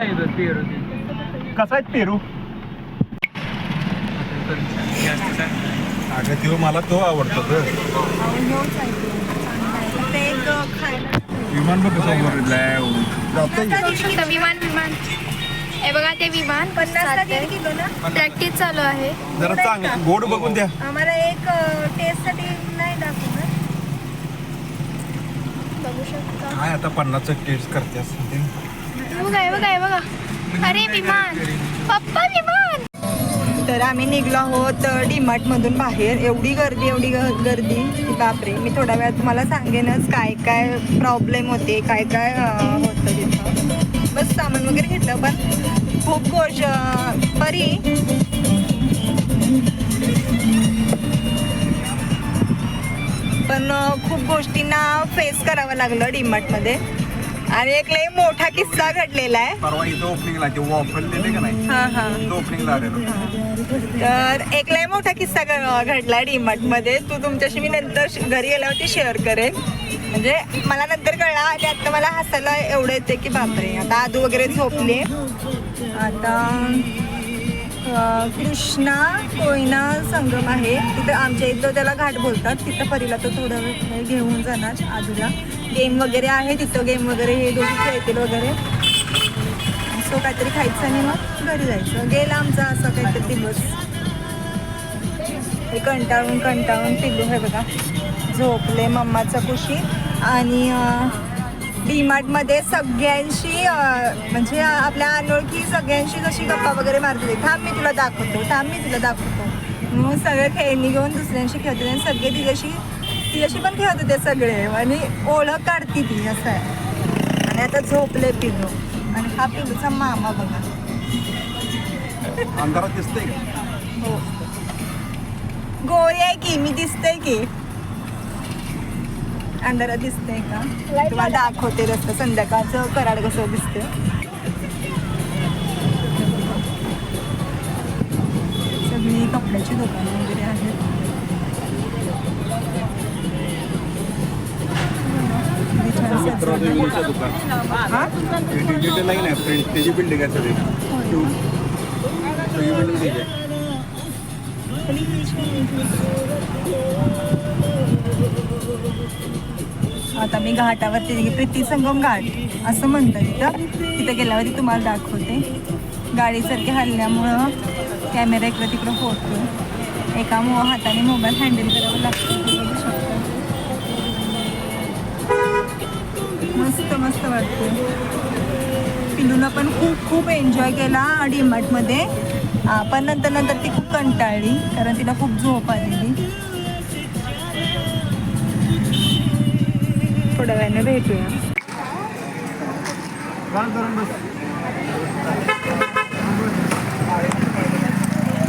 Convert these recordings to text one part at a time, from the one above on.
काय बघ पेरू कसा आहे पेरू? अगं तो मला तो आवडतो ग. ते एक खायला विमान बघ कसं विमान विमान. हे बघा ते विमान पन्नासला दीड किलो ना? प्रॅक्टिस चालू आहे. जरा चांगलं. गोड बघून द्या. आम्हाला एक टेस्टसाठी नाही दाखवणार. बघू शकता काय आता पन्नासचं टेस्ट करते असं. ते. हे बघा बघा बघा. अरे विमान. पप्पा विमान. तर आम्ही निघलो आहोत डीमार्ट मधून बाहेर. एवढी गर्दी एवढी ग- गर्दी. की बापरे मी थोड्या वेळात तुम्हाला सांगेनच काय काय प्रॉब्लेम होते काय काय होतं तिथं. बस सामान वगैरे घेतलं पण खूप गोष्ट बरी. पण खूप गोष्टींना फेस करावं लागलं डीमार्टमध्ये. आणि एक लई मोठा किस्सा घडलेला आहे. परवा इथं ओपनिंगला ते वॉफल दिले का नाही? हां हां. तो ओपनिंगला आलेलो. तर एक लय मोठा किस्सा घ- घडला डीमार्टमध्ये तू तुमच्याशी मी नंतर श- घरी गेल्यावरती शेअर करेन. म्हणजे मला नंतर कळला आणि आता मला हसायला एवढं येते की बापरे आता आदू वगैरे झोपले. आता अं, कृष्णा कोयना संगम आहे. तिथं आमच्या इथं त्याला घाट बोलतात. तिथं परीला तो थोडं वेळ घेऊन जाणार आदूला. गेम वगैरे आहे तिथं गेम वगैरे हे दोघी खेळतील वगैरे. सो काहीतरी खायचं आणि मग घरी जायचं. गेला आमचा असा काहीतरी दिवस. हे कंटाळून कंटाळून पिल्लू हे बघा. झोपले मम्माचा खुशी आणि डीमार्टमध्ये सगळ्यांशी म्हणजे आपल्या अनोळखी सगळ्यांशी जशी गप्पा वगैरे मारते थांब मी तुला दाखवतो. थांब मी तुला दाखवतो. मग सगळे खेळणी घेऊन दुसऱ्यांशी खेळतो आणि सगळे तिच्याशी तिच्याशी पण खेळत होते सगळे. आणि ओळख काढती ती असं आहे. आणि आता झोपले पिल्लू. आणि हा पिल्लूचा मामा बघा. अंधारात दिसतंय का? हो. गोळी आहे की मी दिसते की. अंधारात दिसते का? तुम्हाला दाखवते रस्ता. संध्याकाळचं कराड कसं दिसते सगळी कपड्याची दुकानं वगैरे आहेत. हा? डिजिटल त्याची बिल्डिंग आहे सगळी सगळी बिल्डिंग त्याची आहे आता मी घाटावरती गेली प्रीती संगम घाट असं म्हणतात तिथं तिथं गेल्यावरती तुम्हाला दाखवते. गाडीसारखी हल्ल्यामुळं कॅमेरा इकडं तिकडं होतो एका हाताने मोबाईल हँडल करावं लागतं. मस्त मस्त वाटते. पिलूनं पण खूप खूप एन्जॉय केला डीमार्टमध्ये. हा, पण नंतर नंतर ती खूप कंटाळली कारण तिला खूप झोप आलेली. थोड्या वेळाने भेटूया.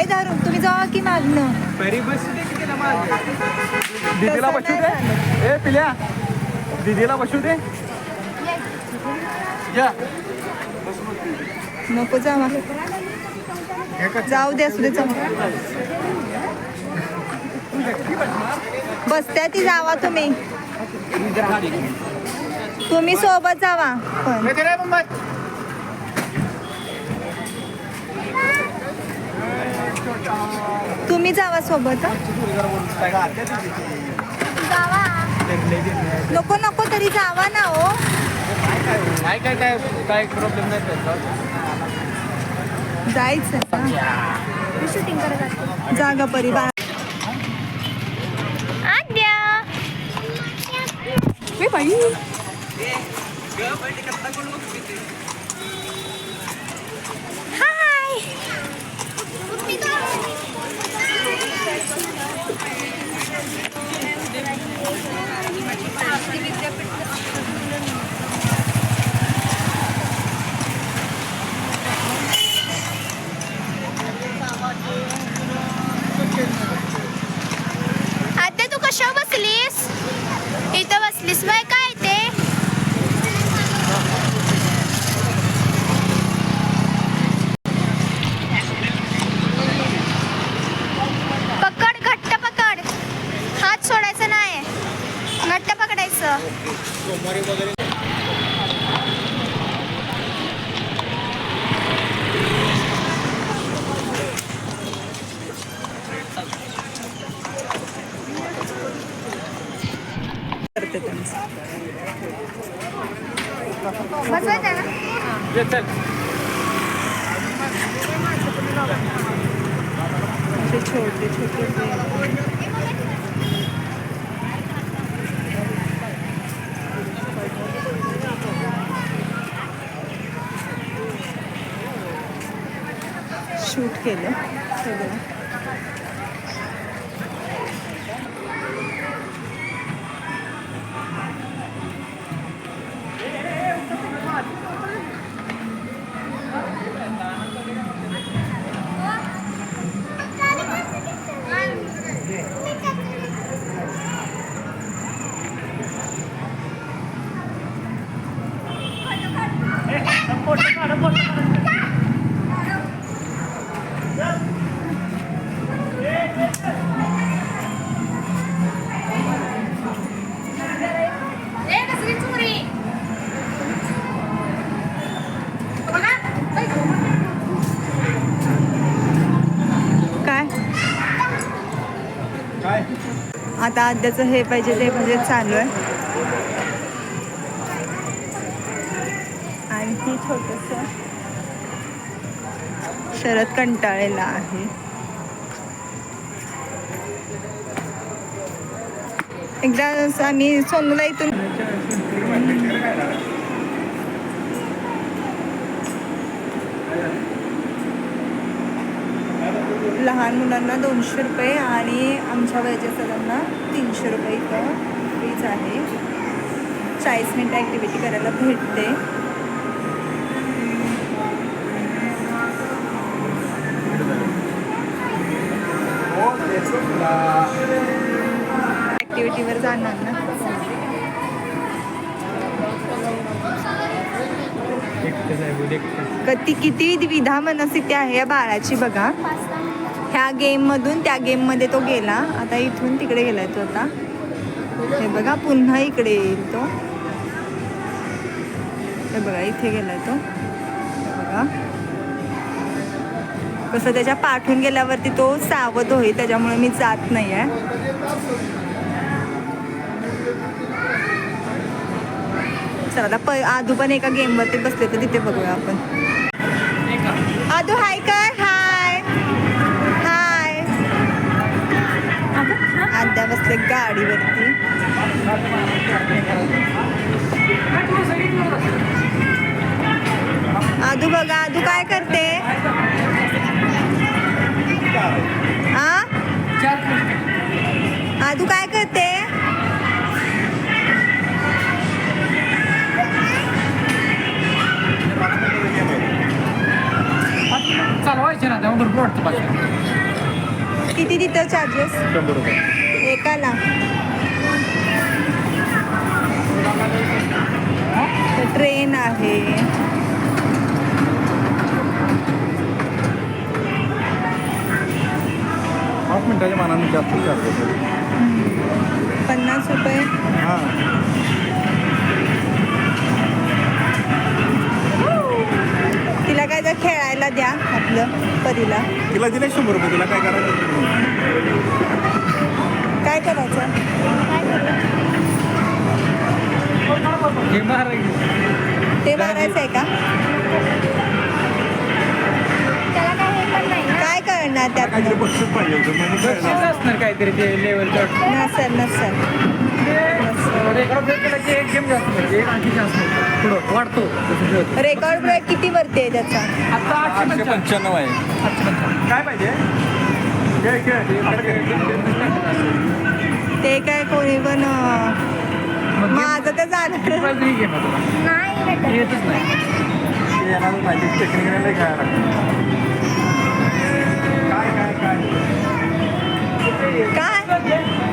ए दारू तुम्ही जावा की मागणं? परी बस. दीदीला बसू दे. ए पिल्या. दीदीला बसू दे. नको जावा जाऊ दे असू दे बसत्या ती जावा तुम्ही. तुम्ही सोबत जावा. तुम्ही जावा सोबत नको नको तरी जावा ना हो. काय काय काय काय प्रॉब्लेम नाही त्याचा. जायचं मी शूटिंग करत असते जागा परिवार आद्या. ए बाई. सोमवारी वगैरे करते त्यांचं छोटे छोटे बेल. शूट आद्याचं हे पाहिजे ते पाहिजे चालू आहे. आणखी छोटस शरद कंटाळलेला आहे. एकदा असं आम्ही सोनूला इथून लहान मुलांना दोनशे रुपये आणि आमच्या वयाच्या सगळ्यांना तीनशे रुपये इथं फीज आहे. चाळीस मिनिट ॲक्टिव्हिटी करायला भेटते. ॲक्टिव्हिटीवर जाणार ना. कधी किती विधा मनस्थिती आहे या बाळाची बघा. ह्या गेममधून त्या गेममध्ये तो गेला. आता इथून तिकडे गेलाय तो आता. हे बघा पुन्हा इकडे येईल तो. हे बघा इथे गेलाय तो. बघा. कसं त्याच्या पाठून गेल्यावरती तो सावध होईल त्याच्यामुळे मी जात नाही आहे चला आता प आधू पण एका गेमवरती बसले तर तिथे बघूया आपण. आधू हाय काय? आद्या बसले गाडीवरती. आदू बघा आदू काय करते? आ? आदू काय करते? चालवायचे ना किती तिथं चार्जेस शंभर रुपये. एकाला ट्रेन आहे पाच मिनिटाच्या मानाने जास्त चार्ज पन्नास रुपये? हां. तिला काय तर खेळायला द्या आपलं परीला. तिला दिले शंभर रुपये तिला काय करायचं? काय करायचं? हे ते मारायचं आहे का? काय हे करणार त्यात. असणार काहीतरी ते लेवलचं नसेल नसेल. रेकॉर्ड ब्रेक किती वरती आहे त्याचा? आता आठशे पंच्याण्णव आहे. आठशे पंच्याण्णव. काय पाहिजे. ते काय कोणी पण माझं ते जाणार prize ही game आहे तुला. नाही हे येतच नाही. काय? काय काय काय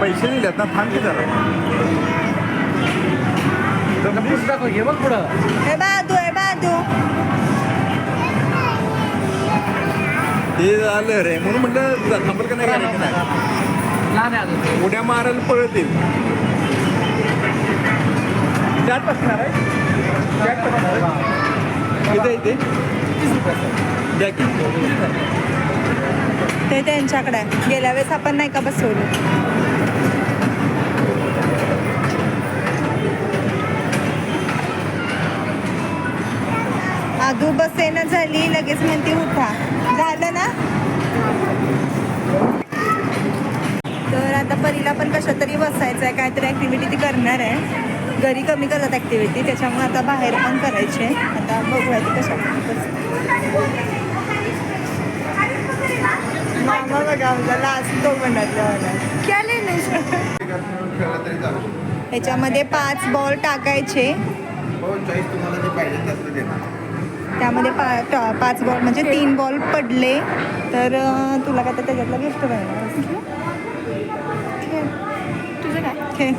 पैसे दिलेत ना थांब की जरा. तुला पुढं दाखव घे बघ पुढं. हे बाजू हे बाजू ते झालं रे. म्हणून म्हटलं थांबल का नाही करायचं नाही उड्या मारायला पळतील. त्यात बसणार आहे? त्यात बसणार आहे? इथे इथे. द्या की. ते त्यांच्याकडे गेल्या वेळेस आपण नाही का बसवलं? ना झाली लगेच म्हणते उठा. झालं ना? तर आता परीला पण कशा तरी बसायचं आहे काहीतरी ॲक्टिव्हिटी ती करणार आहे. घरी कमी करतात ॲक्टिव्हिटी त्याच्यामुळे आता बाहेर पण करायचे. आता बघूया ती कशा मामा बघा आमचा लास्ट तो म्हणतला मला ह्याच्यामध्ये पाच बॉल टाकायचे त्यामध्ये पा टा- पाच बॉल म्हणजे तीन बॉल पडले तर तुला काय तर त्याच्यातलं गिफ्ट खेळ तुझं काय? खेळ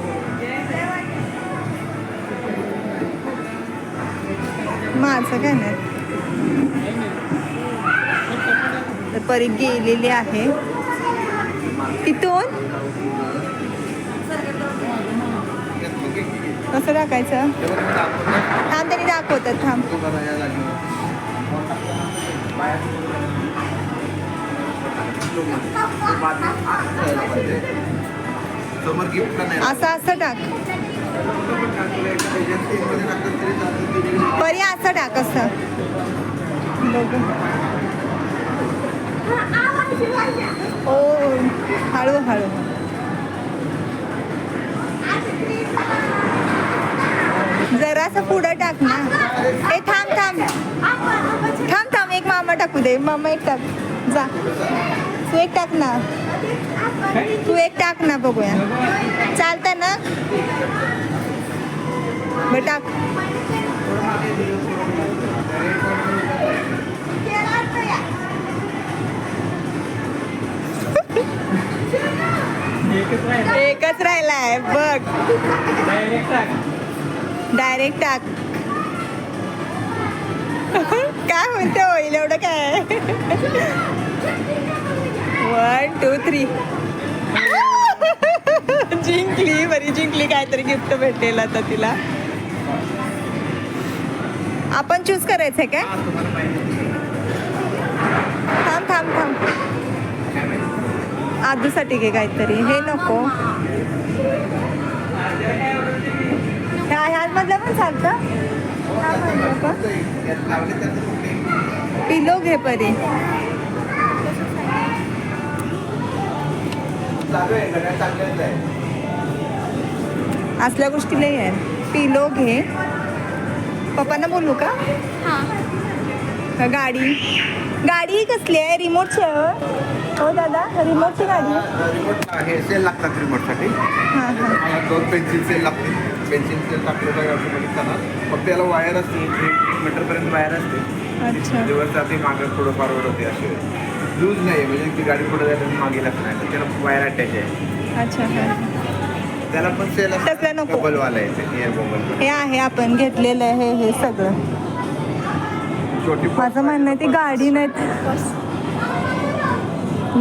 माझं काय नाही. तर परी गेलेली आहे. तिथून? कसं टाकायचं. थांब त्यांनी दाखवतात थांब. असं असं टाक. परी असं टाक असं. बघू. ओ हळू हळू. जरासं पुढं टाक ना. ए थांब थांब. थांब थांब. एक मामा टाकू दे. मामा एक टाक. जा. तू एक टाक ना. तू एक टाक ना बघूया. चालतं ना? बरं टाक. एकच राहिलं एकच राहिलाय बघ डायरेक्ट टाक काय म्हणते होईल एवढं काय? वन टू थ्री जिंकली बरी जिंकली. काहीतरी गिफ्ट भेटेल आता तिला. आपण चूज करायचंय काय? थांब थांब थांब. आदूसाठी घे काहीतरी. हे नको. ह्यामधलं पण चालतं. पिलो घे परी. असल्या गोष्टी लई आहे पिलो घे. पप्पांना बोलू का? हां. का गाडी? गाडी कसली आहे? रिमोटची आहे हो? हो दादा. रिमोटची गाडी आहे. रिमोट हे सेल लागतात रिमोटसाठी हां हां. दोन पेन्सिल सेल लागते पेन्सिल सेल टाकलं तर ऑटोमॅटिक जाणार फक्त याला वायर असते एक मीटरपर्यंत वायर असते. अच्छा. दिवस जाते मागं थोडं फॉरवर्ड होते असे. लूज नाही म्हणजे ती गाडी पुढे जायला मागे लागत नाही तर त्याला वायर अटॅच आहे. अच्छा हां. त्याला पण सेल नको. बबलवाला आहे ते एअर बबल हे आहे आपण घेतलेलं आहे हे सगळं. छोटी माझं म्हणणं आहे ती गाडी नाही.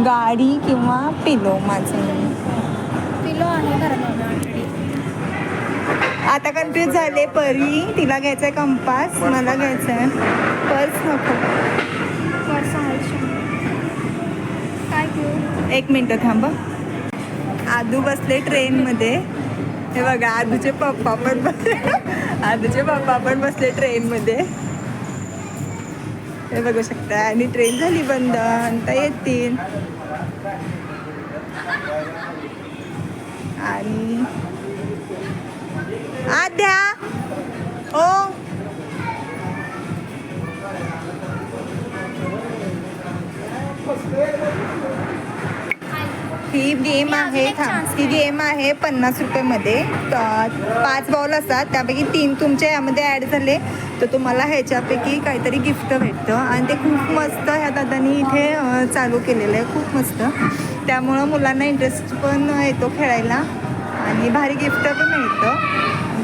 गाडी किंवा पिलो माझं म्हणणं. पिलो आहे घरात ऑलरेडी आता कन्फ्यूज झाले परी तिला घ्यायचंय कंपास मला घ्यायचंय. पर्स नको. पर्स आहे काय घेऊ? एक मिनटं थांब आदू बसले ट्रेनमध्ये. हे बघा आदूचे पप्पा पण बसले आदूचे पप्पा पण बसले ट्रेनमध्ये. हे बघू शकता आणि ट्रेन झाली बंद आता येतील. आणि आद्या. ओ. ही गेम आहे थांब. ही गेम आहे पन्नास रुपयेमध्ये. पाच बॉल असतात. त्यापैकी तीन तुमच्या यामध्ये ॲड झाले. तर तुम्हाला ह्याच्यापैकी काहीतरी गिफ्ट भेटतं. आणि ते खूप मस्त ह्या दादानी इथे चालू केलेलं आहे. खूप मस्त. त्यामुळं मुलांना इंटरेस्ट पण येतो खेळायला. आणि भारी गिफ्ट पण मिळतं.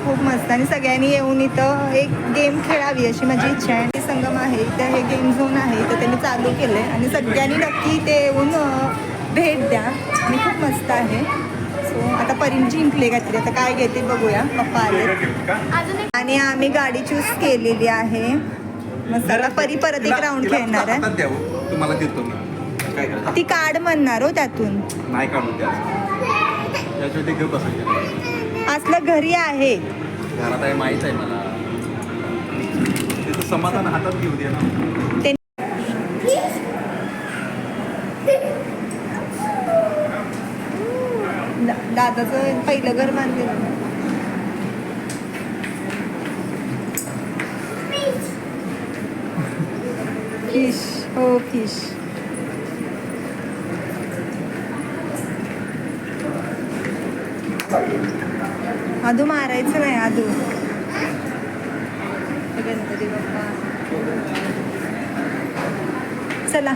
खूप मस्त. आणि सगळ्यांनी येऊन इथं एक गेम खेळावी अशी माझी इच्छा आहे. आणि संगम आहे इथं हे गेम झोन आहे तर त्यांनी चालू केलं आहे आणि सगळ्यांनी नक्की ते येऊन भेट द्या. आणि खूप मस्त आहे. सो आता परीन जिंकले काहीतरी. आता काय घेते बघूया. पप्पा आले आणि आम्ही गाडी चूज केलेली आहे. मस्त. आता परी परत एक राऊंड खेळणार आहे. तुम्हाला देतो ती कार्ड म्हणणार हो त्यातून. नाही काढून असलं घरी आहे. घरात आहे माहीत आहे मला. ते तर समाधान हातात घेऊ दे ना. ते दा- दादाचं पहिलं घर बांधलेलं फिश हो फिश आधू मारायचं नाही आधू गणपती बाप्पा चला.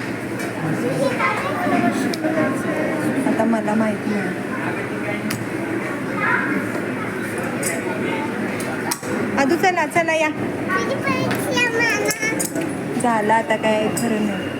आता मला माहीत नाही. आधू चला चला या. झालं आता काय खरं नाही.